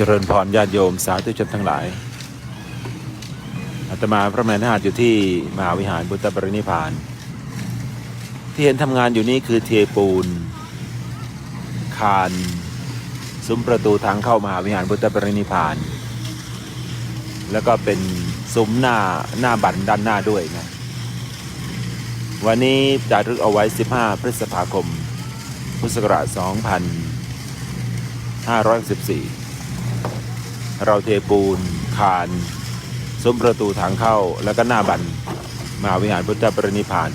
เจริญพรญาติโยมสาธุชนทั้งหลาย อาตมาพระแม่นาฏอยู่ที่มหาวิหารบุตรปรินิพาน ที่เห็นทำงานอยู่นี่คือเทปูน คานซุ้มประตูทางเข้ามหาวิหารบุตรปรินิพาน แล้วก็เป็นซุ้มหน้าหน้าบันด้านหน้าด้วยนะ วันนี้จารึกเอาไว้ 15 พฤษภาคม พุทธศักราช2514 เราเทปูนคานซุ้มประตูทางเข้าแล้วก็หน้าบันมหาวิหารพุทธปรินิพาน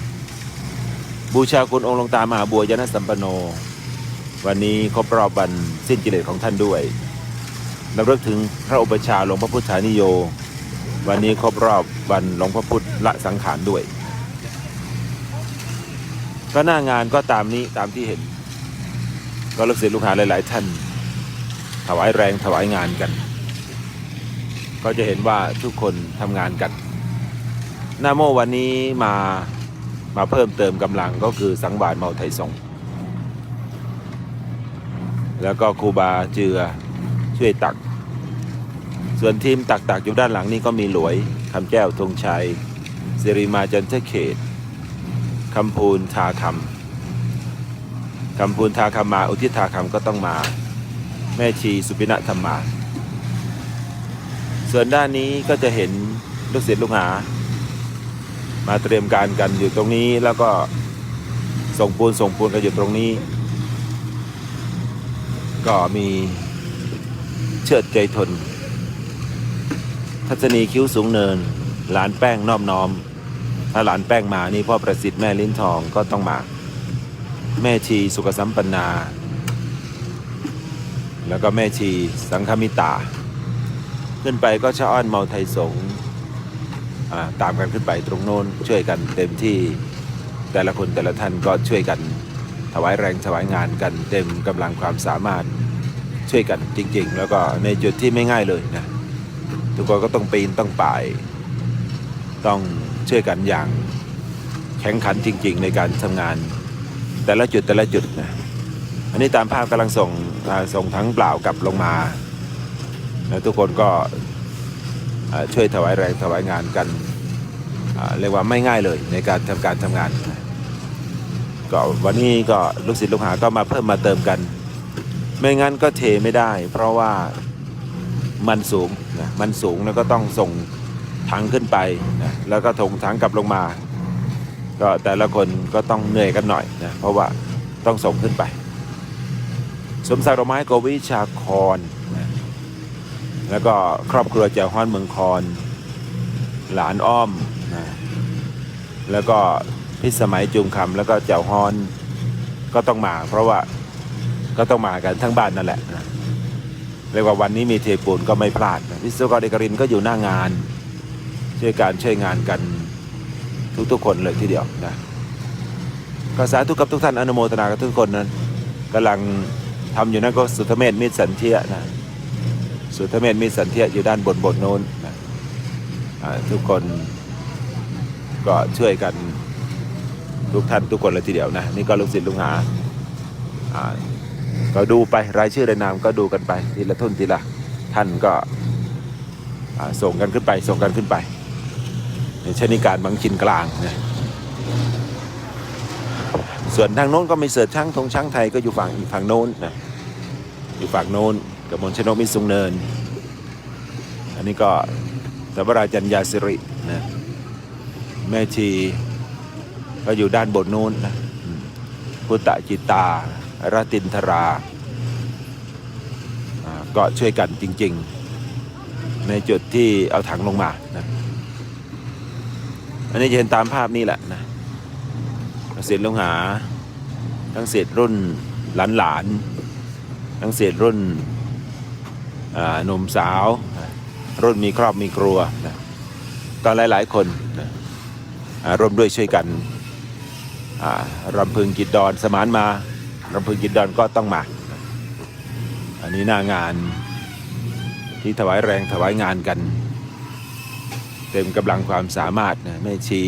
บูชาคุณองค์หลวงตามหาบัวยานสัมปโน วันนี้ครบรอบวันสิ้นกิเลสของท่านด้วยรำลึกถึงพระอุปชาหลวงพระพุทธานิโย วันนี้ครบรอบวันหลวงพระพุทธละสังขารด้วย ก็หน้างานก็ตามนี้ตามที่เห็น ก็ลูกศิษย์ลูกหาหลาย ๆ ท่าน ถวายแรงถวายงานกัน ก็จะเห็นว่าทุกคนทำงานกันนาโมวันนี้มามาเพิ่มเติมกำลังก็คือสังวานเมาไทยสงแล้วก็ครูบาเจือช่วยตัก ส่วนทีมตักตักอยู่ด้านหลังนี่ก็มีหลวยคำแก้วธงชัยสิริมาจันทเขตคำพูนทาคำคำพูนทาคำมาอุทิศทาคำก็ต้องมา แม่ชีสุปิณธรรมา ส่วนด้านนี้ก็จะเห็นลูกศิษย์ลูกหา มาเตรียมการกันอยู่ตรงนี้แล้วก็ส่งปูนส่งปูนกันอยู่ตรงนี้ ก็มีเชิดใจทน ทัศนีคิ้วสูงเนิน หลานแป้งนอบน้อม ถ้าหลานแป้งมานี่พ่อประสิทธิ์แม่ลิ้นทองก็ต้องมา แม่ชีสุขสัมปันนา แล้วก็แม่ชีสังฆมิตา ขึ้นไปก็ชะอ้อนเมาไทยสง์ตามกันขึ้นไปตรงโน้นช่วยกันเต็มที่แต่ละคนแต่ละท่านก็ช่วยกันถวายแรงถวายงานกันเต็มกำลังความสามารถช่วยกันจริง ๆ แล้วก็ในจุดที่ไม่ง่ายเลยนะทุกคนก็ต้องปีนต้องป่าย ต้องช่วยกันอย่างแข็งขันจริง ๆ ในการทำงาน แต่ละจุดแต่ละจุดนะอันนี้ตามภาพกำลังส่งส่งทั้งเปล่ากลับลงมาแล้วทุกคนก็ ช่วยถวายแรงถวายงานกันเรียกว่าไม่ง่ายเลยในการทำการทำงานก็วันนี้ก็ลูกศิษย์ลูกหาก็มาเพิ่มมาเติมกัน ไม่งั้นก็เทไม่ได้ เพราะว่ามันสูงนะมันสูงแล้วก็ต้องส่งถังขึ้นไปนะแล้วก็ถงถังกลับลงมา ก็แต่ละคนก็ต้องเหนื่อยกันหน่อยนะเพราะว่าต้องส่งขึ้นไป สมศักดิ์ดอกไม้กวิชาคอน แล้วก็ครอบครัวเจ้าฮ้อนเมืองคอน หลานอ้อมนะแล้วก็พิสมัยจุงคำแล้วก็เจ้าฮ้อนก็ต้องมา เพราะว่าก็ต้องมากันทั้งบ้านนั่นแหละนะเรียกว่าวันนี้มีเทปูนก็ไม่พลาดนะวิศวกรเอกรินก็อยู่หน้างานช่วยการช่วยงานกันทุกๆคนเลยทีเดียวนะก็สาธุกับทุกท่านอนุโมทนากับทุกคนนั้นกำลังทำอยู่นั่นก็สุทธเมธมิตรสันเทียนะ สุทธเมธมิสันเทียอยู่ด้านบนบนโน้นนะทุกคนก็ช่วยกันทุกท่านทุกคนเลยทีเดียวนะนี่ก็ลูกศิษย์ลูกหาก็ดูไปรายชื่อรายนามก็ดูกันไปทีละทุนทีละท่านก็ส่งกันขึ้นไปส่งกันขึ้นไปในชนิการบางชินกลางนะส่วนทางโน้นก็มีเสิร์ชช่างธงช่างไทยก็อยู่ฝั่งอีกฝั่งโน้นนะอยู่ฝั่งโน้น กับมนชนกมิสุงเนิน อันนี้ก็สัมราจัญญาสิรินะแม่ชีก็อยู่ด้านบนโน้นนะอืมพุทธจิตารตินทราก็ช่วยกันจริง ๆ ในจุดที่เอาถังลงมานะอันนี้จะเห็นตามภาพนี่แหละนะเศษลงหา ทั้งเศษรุ่นหลานหลานๆทั้งเศษรุ่น หนุ่มสาว รุ่นมีครอบมีครัวนะก็หลาย ๆ คนนะร่วมด้วยช่วยกันอ่ารำพึงกิจดอนสมานมารำพึงกินดอนก็ต้องมา อันนี้หน้างานที่ถวายแรงถวายงานกัน เต็มกำลังความสามารถนะแม่ชี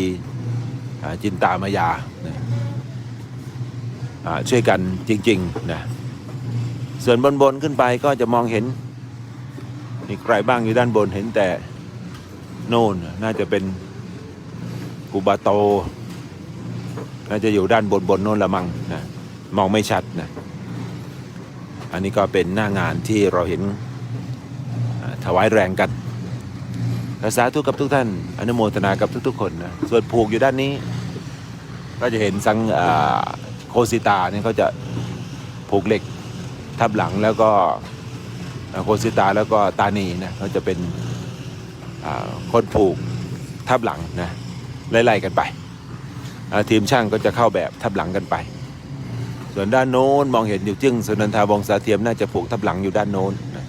จินตามายานะช่วยกันจริงๆนะส่วนบนๆขึ้นไปก็จะมองเห็น มีใครบ้างอยู่ด้านบนเห็นแต่โน่นน่าจะเป็นกูบาโต น่าจะอยู่ด้านบนบนโน่นละมังนะมองไม่ชัดนะอันนี้ก็เป็นหน้างานที่เราเห็นถวายแรงกันก็สาธุกกับทุกท่าน อนุโมทนากับทุก ๆ คนนะส่วนผูกอยู่ด้านนี้ ก็จะเห็นสังโคสิตาเนี่ยเขาจะผูกเหล็กทับหลังแล้วก็ โคสิตาแล้วก็ตานีนะเขาจะเป็นคนผูกทับหลังนะไล่ๆกันไป ทีมช่างก็จะเข้าแบบทับหลังกันไป ส่วนด้านโน้นมองเห็นอยู่จึงสุนันทาวงศาเทียมน่าจะผูกทับหลังอยู่ด้านโน้นนะ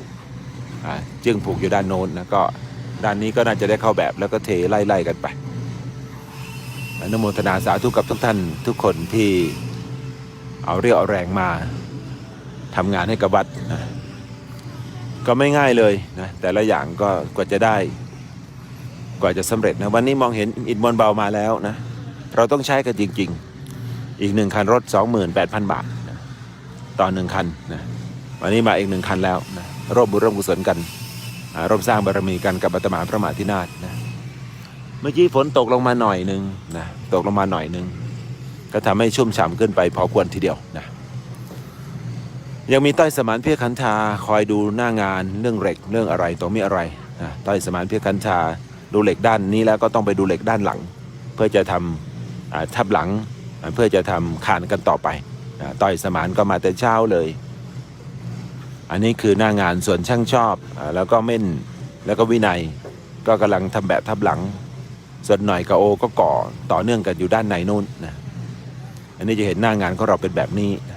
จึงผูกอยู่ด้านโน้นนะก็ด้านนี้ก็น่าจะได้เข้าแบบแล้วก็เทไล่ๆกันไปอนุโมทนาสาธุกับทุกท่านทุกคนที่เอาเรี่ยวเอาแรงมาทำงานให้กับวัดนะ ก็ไม่ง่ายเลยนะแต่ละอย่างก็กว่าจะได้ กว่าจะสำเร็จนะวันนี้มองเห็นอิฐมวลเบามาแล้วนะเราต้องใช้กันจริง ๆ อีกหนึ่งคันรถ 28,000 บาทนะต่อหนึ่งคันนะวันนี้มาอีกหนึ่งคันแล้วนะร่วมบุญร่วมกุศลกันร่วมสร้างบารมีกันกับอาตมาพระมหาธินาถนะเมื่อกี้ฝนตกลงมาหน่อยหนึ่งนะตกลงมาหน่อยหนึ่งก็ทำให้ชุ่มฉ่ำขึ้นไปพอควรทีเดียวนะ ยังมีต้อยสมานเพียรขันธาคอยดูหน้างานเรื่องเหล็กเรื่องอะไรตรงมีอะไรนะต้อยสมานเพียรขันธาดูเหล็กด้านนี้แล้วก็ต้องไปดูเหล็กด้านหลัง เพื่อจะทำทับหลังเพื่อจะทำคานกันต่อไปต้อยสมานก็มาแต่เช้าเลย อันนี้คือหน้างานส่วนช่างชอบอแล้วก็เม่นแล้วก็วินัย ก็กำลังทำแบบทับหลัง ส่วนหน่อยกับโอก็ก่อต่อเนื่องกันอยู่ด้านในนู่นนะอันนี้จะเห็นหน้างานของเราเป็นแบบนี้นะ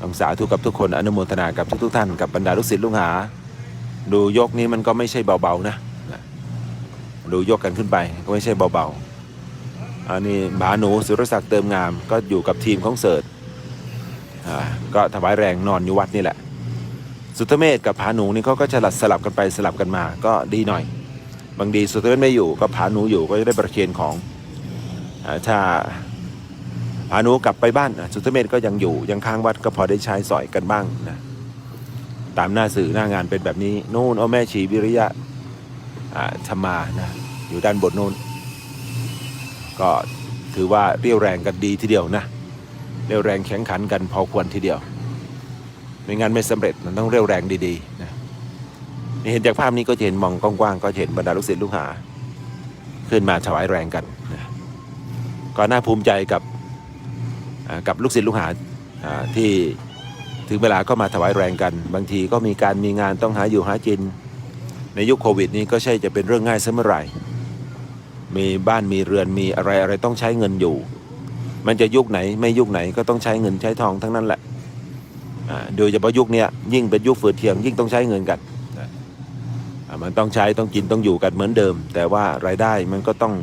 ต้องสาธุกับทุกคนอนุโมทนากับทุกๆท่านกับบรรดาลูกศิษย์ลูกหา ดูยกนี้มันก็ไม่ใช่เบาๆนะดูยกกันขึ้นไปก็ไม่ใช่เบาๆอันนี้บาหนูสุรศักดิ์เติมงาม ก็อยู่กับทีมของเสิร์ตก็ถวายแรงนอนอยู่วัดนี่แหละ สุทธเมธกับผาหนูนี่เขาก็จะสลับกันไปสลับกันมาก็ดีหน่อย บางทีสุทธเมธไม่อยู่ก็ผาหนูอยู่ก็จะได้ประเคนของอถ้า ผานูกลับไปบ้านอะสุทธเมธก็ยังอยู่ยังค้างวัดก็พอได้ใช้สอยกันบ้างนะตามหน้าสื่อหน้างานเป็นแบบนี้นู่นเอาแม่ชีวิริยะธรรมานะอยู่ด้านบนนู่นก็ถือว่าเรียวแรงกันดีทีเดียวนะเรียวแรงแข็งขันกันพอควรทีเดียว ไม่งั้นไม่สำเร็จมันต้องเรียวแรงดีๆนะนี่เห็นจากภาพนี้ก็เห็นมองกว้างๆก็เห็นบรรดาลูกศิษย์ลูกหา ขึ้นมาถวายแรงกันนะก็น่าภูมิใจกับ กับลูกศิษย์ลูกหาที่ถึงเวลาก็มาถวายแรงกัน บางทีก็มีการมีงานต้องหาอยู่หากิน ในยุคโควิดนี้ก็ใช่จะเป็นเรื่องง่ายเสมอไหรมีบ้านมีเรือนมีอะไรอะไรต้องใช้เงินอยู่ มันจะยุคไหนไม่ยุคไหนก็ต้องใช้เงินใช้ทองทั้งนั้นแหละโดยเฉพาะยุคนี้ยิ่งเป็นยุคฝืดเทียงยิ่งต้องใช้เงินกันมันต้องใช้ต้องกินต้องอยู่กันเหมือนเดิม แต่ว่ารายได้มันก็ต้อง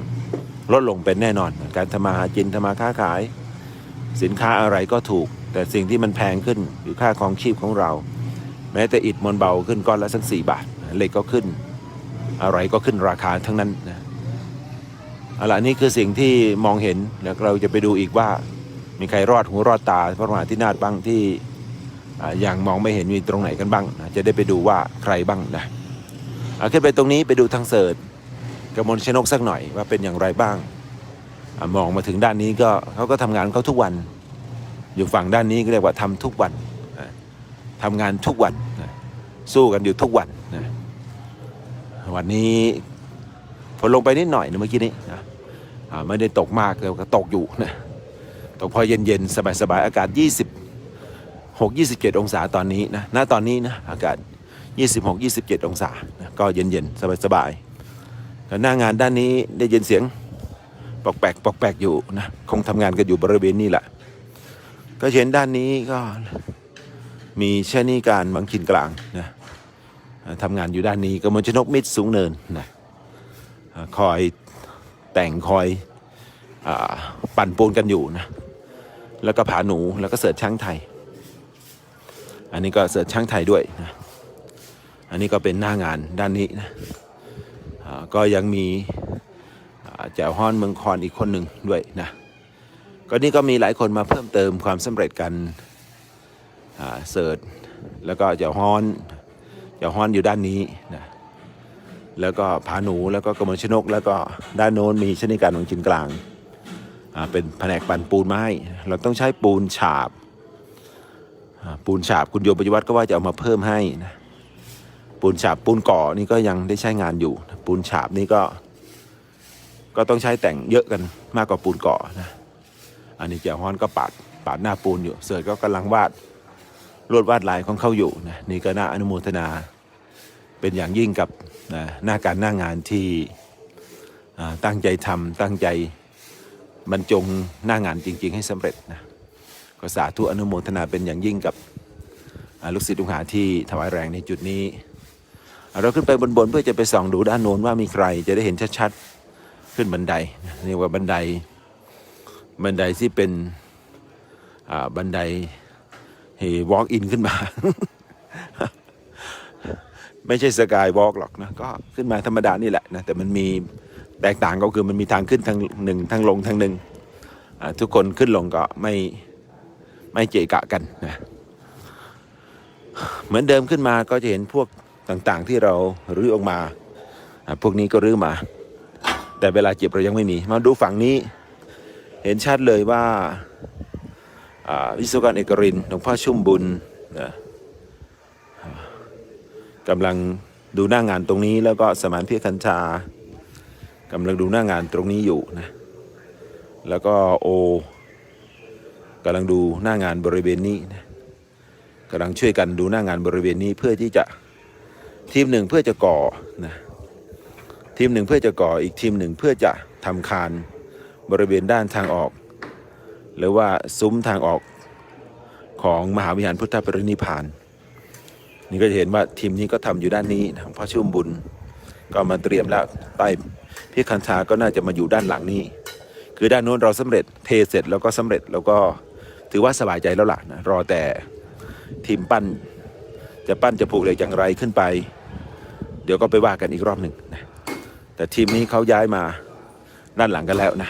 ลดลงเป็นแน่นอน การทำมาหากินทำมาค้าขาย สินค้าอะไรก็ถูก แต่สิ่งที่มันแพงขึ้นคือค่าครองชีพของเรา แม้แต่อิฐมวลเบาขึ้นก้อนละสักสี่บาทเหล็กก็ขึ้น อะไรก็ขึ้นราคาทั้งนั้นนะเอาล่ะนี่คือสิ่งที่มองเห็นแล้วเราจะไปดูอีกว่า มีใครรอดหูรอดตาพระมหาธินาถบ้างที่อ่ายังมองไม่เห็นมีตรงไหนกันบ้างนะจะได้ไปดูว่าใครบ้างนะอ่าขึ้นไปตรงนี้ไปดูทางเสิร์ชกระมวลชนกสักหน่อยว่าเป็นอย่างไรบ้าง มองมาถึงด้านนี้ก็เขาก็ทำงานเขาทุกวัน อยู่ฝั่งด้านนี้ก็เรียกว่าทำทุกวันนะทำงานทุกวันสู้กันอยู่ทุกวันวันนี้ฝนลงไปนิดหน่อยนะเมื่อกี้นี้นะไม่ได้ตกมากแต่ก็ตกอยู่นะตกพอเย็นๆสบายๆอากาศ 26 27 องศาตอนนี้นะณตอนนี้นะอากาศ 26 27 องศานะก็เย็นๆสบายๆแล้วหน้างานด้านนี้ได้ยินเสียง ปอกแปกปอกแปกอยู่นะคงทำงานกันอยู่บริเวณนี้แหละ ก็เห็นด้านนี้ก็มีชนีการบางขินกลางนะทำงานอยู่ด้านนี้ก็มลชนกมิตรสูงเนินนะคอยแต่งคอยอปั่นปูนกันอยู่นะแล้วก็ผาหนูแล้วก็เสิร์ชช้างไทย อันนี้ก็เสิร์ชช้างไทยด้วยนะอันนี้ก็เป็นหน้างานด้านนี้นะก็ยังมี แจ๋วฮ้อนเมืองคอนอีกคนหนึ่งด้วยนะก็นี่ก็มีหลายคนมาเพิ่มเติมความสำเร็จกันเสิร์ชแล้วก็แจ๋วฮ้อนอย่าฮ้อนอยู่ด้านนี้นะแล้วก็ผาหนูแล้วก็กระมวลชนก แล้วก็ด้านโน้นมีชนิการของจินกลางเป็นแผนกปั่นปูนไม้ เราต้องใช้ปูนฉาบปูนฉาบคุณโยมปฏิวัติก็ว่าจะเอามาเพิ่มให้นะปูนฉาบปูนก่อนี่ก็ยังได้ใช้งานอยู่ ปูนฉาบนี่ก็ ก็ต้องใช้แต่งเยอะกันมากกว่าปูนเก่อนะอันนี้เจ้าฮอนก็ปาดปาดหน้าปูนอยู่ เสือก็กำลังวาดลวดวาดลายของเขาอยู่นะนี่ก็น่าอนุโมทนาเป็นอย่างยิ่งกับนะหน้าการหน้างานที่ตั้งใจทำตั้งใจบรรจงหน้างานจริง ๆ ให้สำเร็จนะก็สาธุอนุโมทนาเป็นอย่างยิ่งกับลูกศิษย์ลูกหาที่ถวายแรงในจุดนี้ เราขึ้นไปบนๆเพื่อจะไปส่องดูด้านโน้นว่ามีใครจะได้เห็นชัดๆ ขึ้นบันไดนะเรียกว่าบันได บันไดที่เป็นบันไดเฮ้ walk in ขึ้นมา ไม่ใช่สกายวอล์กหรอกนะก็ขึ้นมาธรรมดานี่แหละนะแต่มันมีแตกต่างก็คือมันมีทางขึ้นทางหนึ่งทางลงทางหนึ่งทุกคนขึ้นลงก็ไม่ไม่เจกะกันนะเหมือนเดิมขึ้นมาก็จะเห็นพวกต่างๆที่เรารื้อออกมา พวกนี้ก็รื้อมา แต่เวลาเก็บเรายังไม่มี มาดูฝั่งนี้เห็นชัดเลยว่าวิศวกรเอกรินหลวงพ่อชุ่มบุญนะกำลังดูหน้างานตรงนี้ แล้วก็สมานเพียคัญชากำลังดูหน้างานตรงนี้อยู่นะแล้วก็โอกำลังดูหน้างานบริเวณนี้นะกำลังช่วยกันดูหน้างานบริเวณนี้เพื่อที่จะทีมหนึ่งเพื่อจะก่อนะ ทีมหนึ่งเพื่อจะก่ออีกทีมหนึ่งเพื่อจะทำคานบริเวณด้านทางออก หรือว่าซุ้มทางออกของมหาวิหารพุทธปรินิพาน นี่ก็จะเห็นว่าทีมนี้ก็ทำอยู่ด้านนี้นะพ่อชุ่มบุญ ก็มาเตรียมแล้วใต้พี่คันธาก็น่าจะมาอยู่ด้านหลังนี้ คือด้านโน้นเราสำเร็จเทเสร็จแล้วก็สำเร็จแล้วก็ถือว่าสบายใจแล้วล่ะนะรอแต่ทีมปั้น จะปั้นจะผูกเหล็กอย่างไรขึ้นไป เดี๋ยวก็ไปว่ากันอีกรอบหนึ่งนะ แต่ทีมนี้เขาย้ายมาด้านหลังกันแล้วนะ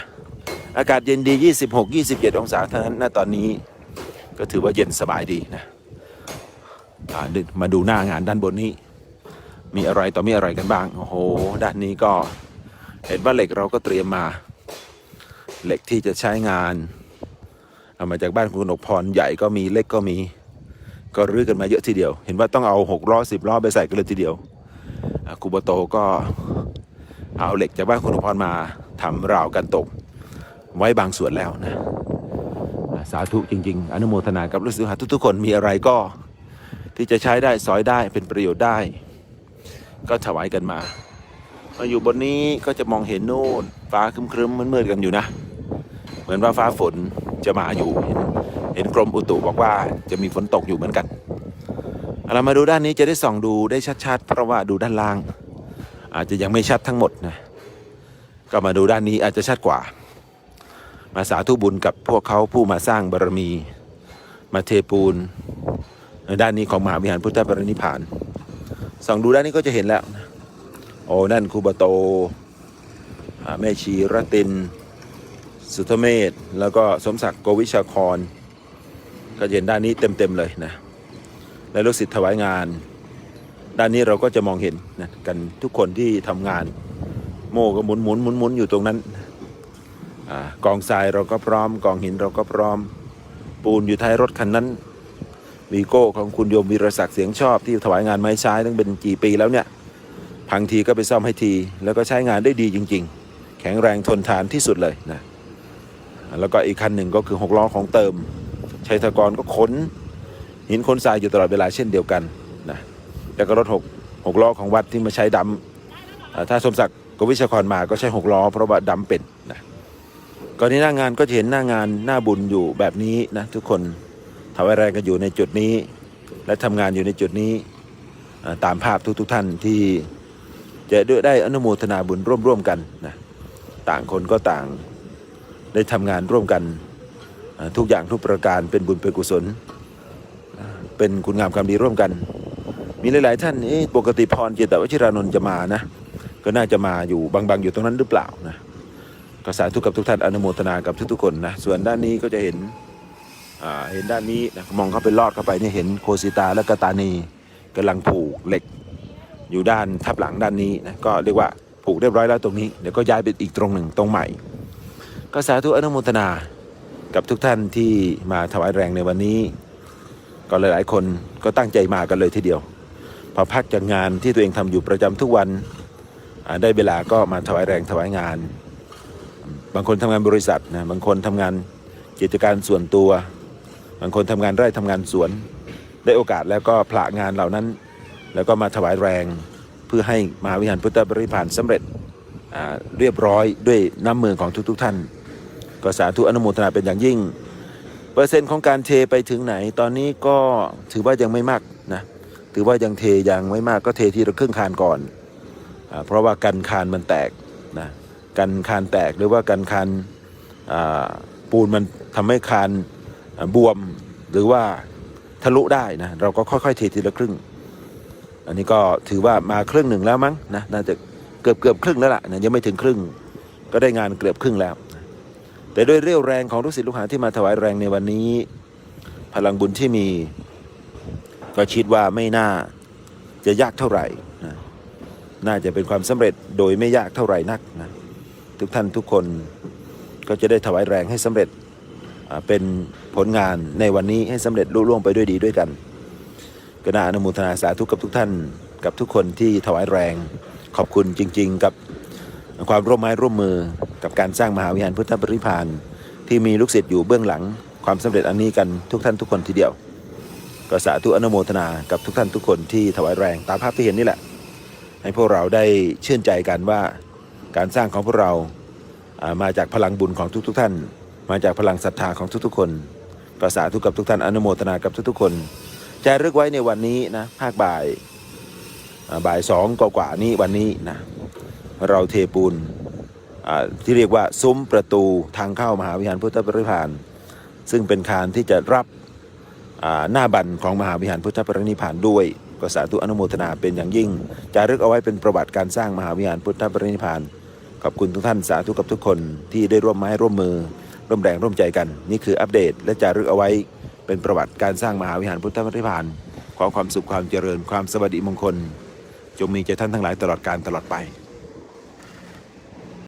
อากาศเย็นดี 26 27 องศาเท่านั้นณตอนนี้ก็ถือว่าเย็นสบายดีนะมาดูหน้างานด้านบนนี้ มีอะไรต่อมีอะไรกันบ้าง โอ้โห ด้านนี้ก็เห็นว่าเหล็กเราก็เตรียมมา เหล็กที่จะใช้งานเอามาจากบ้านคุณนกพรใหญ่ก็มีเล็กก็มี ก็รื้อกันมาเยอะทีเดียว เห็นว่าต้องเอาหกล้อสิบล้อไปใส่กันเลยทีเดียวครูบโตก็ เอาเหล็กจากบ้านคุณกนกพรมาทำราวกันตกไว้บางส่วนแล้วนะสาธุจริง ๆ อนุโมทนากับลูกศิษย์หาทุกๆคนมีอะไรก็ ที่จะใช้ได้สอยได้เป็นประโยชน์ได้ ก็ถวายกันมามาอยู่บนนี้ก็จะมองเห็นโน่นฟ้าครึ้มๆมืดๆกันอยู่นะ เหมือนว่าฟ้าฝนจะมาอยู่ เห็นกรมอุตุบอกว่าจะมีฝนตกอยู่เหมือนกันเรามาดูด้านนี้จะได้ส่องดูได้ชัดๆ เพราะว่าดูด้านล่าง อาจจะยังไม่ชัดทั้งหมดนะก็มาดูด้านนี้อาจจะชัดกว่า มาสาธุบุญกับพวกเขาผู้มาสร้างบารมี มาเทปูนในด้านนี้ของมหาวิหารพุทธปรินิพานส่องดูด้านนี้ก็จะเห็นแล้ว โอ้นั่นครูบาโตอ่าแม่ชีรติน สุทธเมธแล้วก็สมศักดิ์โกวิชาคร ก็เห็นด้านนี้เต็มๆเลยนะและลูกศิษย์ถวายงาน ด้านนี้เราก็จะมองเห็นนะกันทุกคนที่ทำงาน โม่ก็หมุนหมุนหมุนหมุนอยู่ตรงนั้นอากองทรายเราก็พร้อม กองหินเราก็พร้อม ปูนอยู่ท้ายรถคันนั้นวีโก้ของคุณโยมวีรศักดิ์เสียงชอบที่ถวายงานไม้ใช้ตั้งเป็นกี่ปีแล้วเนี่ยพังทีก็ไปซ่อมให้ที แล้วก็ใช้งานได้ดีจริง ๆ แข็งแรงทนทานที่สุดเลยนะแล้วก็อีกคันหนึ่งก็คือหกล้อของเติมชัยธกรก็ขนหินขนทรายอยู่ตลอดเวลาเช่นเดียวกัน แล้วก็รถหกหกล้อของวัดที่มาใช้ดำอ่าถ้าสมศักดิ์กวิชาครมาก็ใช้หกล้อเพราะว่าดำเป็นนะก่อนนี้หน้างานก็จะเห็นหน้างานหน้าบุญอยู่แบบนี้นะทุกคนทำอะไรกันอยู่ในจุดนี้ และทำงานอยู่ในจุดนี้ตามภาพทุกๆทท่านที่จะได้อนุโมทนาบุญร่วมๆกันนะต่างคนก็ต่างได้ทำงานร่วมกันทุกอย่างทุกประการเป็นบุญเป็นกุศล เป็นคุณงามความดีร่วมกัน มีหลาย ๆ ท่านเอ๊ะปกติพรเจตวชิรานนท์จะมานะ ก็น่าจะมาอยู่บางๆอยู่ตรงนั้นหรือเปล่านะก็สาธุกับทุกท่านอนุโมทนากับทุกๆคนนะส่วนด้านนี้ก็จะเห็นอ่าเห็นด้านนี้นะมองเข้าไปลอดเข้าไปนี่เห็นโคสิตาและกตานีกำลังผูกเหล็ก อยู่ด้านทับหลังด้านนี้นะก็เรียกว่าผูกเรียบร้อยแล้วตรงนี้เดี๋ยวก็ย้ายไปอีกตรงหนึ่งตรงใหม่ ก็สาธุอนุโมทนากับทุกท่านที่มาถวายแรงในวันนี้ ก็หลายๆ คนก็ตั้งใจมากันเลยทีเดียว พอพักจากงานที่ตัวเองทำอยู่ประจำทุกวันได้เวลาก็มาถวายแรงถวายงาน บางคนทำงานบริษัทนะบางคนทำงานกิจการส่วนตัว บางคนทำงานไร่ทำงานสวน ได้โอกาสแล้วก็ผละงานเหล่านั้น แล้วก็มาถวายแรงเพื่อให้มหาวิหารพุทธบริพานสำเร็จเรียบร้อยด้วยน้ำมือของทุกๆท่าน ก็สาธุอนุโมทนาเป็นอย่างยิ่ง เปอร์เซ็นต์ของการเทไปถึงไหนตอนนี้ก็ถือว่ายังไม่มาก ถือว่ายังเทยังไม่มากก็เททีละครึ่งคานก่อนอเพราะว่ากันคานมันแตกนะกันคานแตกหรือว่ากันคานปูนมันทำให้คานบวมหรือว่าทะลุได้นะเราก็ค่อยๆเททีละครึ่ง อันนี้ก็ถือว่ามาครึ่งหนึ่งแล้วมั้งนะน่าจะเกือบเกือบครึ่งแล้วล่ะนะยังไม่ถึงครึ่งก็ได้งานเกือบครึ่งแล้ว แต่ด้วยเรี่ยวแรงของลูกศิษย์ลูกหาที่มาถวายแรงในวันนี้ พลังบุญที่มี ก็คิดว่าไม่น่าจะยากเท่าไหร่นะน่าจะเป็นความสำเร็จโดยไม่ยากเท่าไหร่นักนะทุกท่านทุกคนก็จะได้ถวายแรงให้สำเร็จเป็นผลงานในวันนี้ให้สำเร็จลุล่วงไปด้วยดีด้วยกันก็น่าอนุโมทนาสาธุกับทุกท่านกับทุกคนที่ถวายแรงขอบคุณจริง ๆ กับความร่วมไม้ร่วมมือกับการสร้างมหาวิหารพุทธบริพานที่มีลูกศิษย์อยู่เบื้องหลังความสำเร็จอันนี้กันทุกท่านทุกคนทีเดียว ก็สาธุอนุโมทนากับทุกท่านทุกคนที่ถวายแรงตามภาพที่เห็นนี่แหละ ให้พวกเราได้ชื่นใจกันว่าการสร้างของพวกเรามาจากพลังบุญของทุก ๆ ท่าน มาจากพลังศรัทธาของทุกๆ คนก็สาธุกับทุกท่านอนุโมทนากับทุกๆ คนจะรึกไว้ในวันนี้นะภาคบ่ายบ่ายสองกว่านี้วันนี้นะเราเทปูนที่เรียกว่าซุ้มประตูทางเข้ามหาวิหารพุทธบริพาน ซึ่งเป็นคานที่จะรับ หน้าบันของมหาวิหารพุทธปรินิพานด้วยก็สาธุอนุโมทนาเป็นอย่างยิ่งจะรึกเอาไว้เป็นประวัติการสร้างมหาวิหารพุทธปรินิพานขอบคุณทุกท่านสาธุกับทุกคนที่ได้ร่วมไม้ร่วมมือ ร่วมแรงร่วมใจกัน นี่คืออัปเดต และจารึกเอาไว้เป็นประวัติการสร้างมหาวิหารพุทธปฏิพานขอความสุขความเจริญความสวัสดิมงคล จงมีแก่ท่านทั้งหลายตลอดการตลอดไป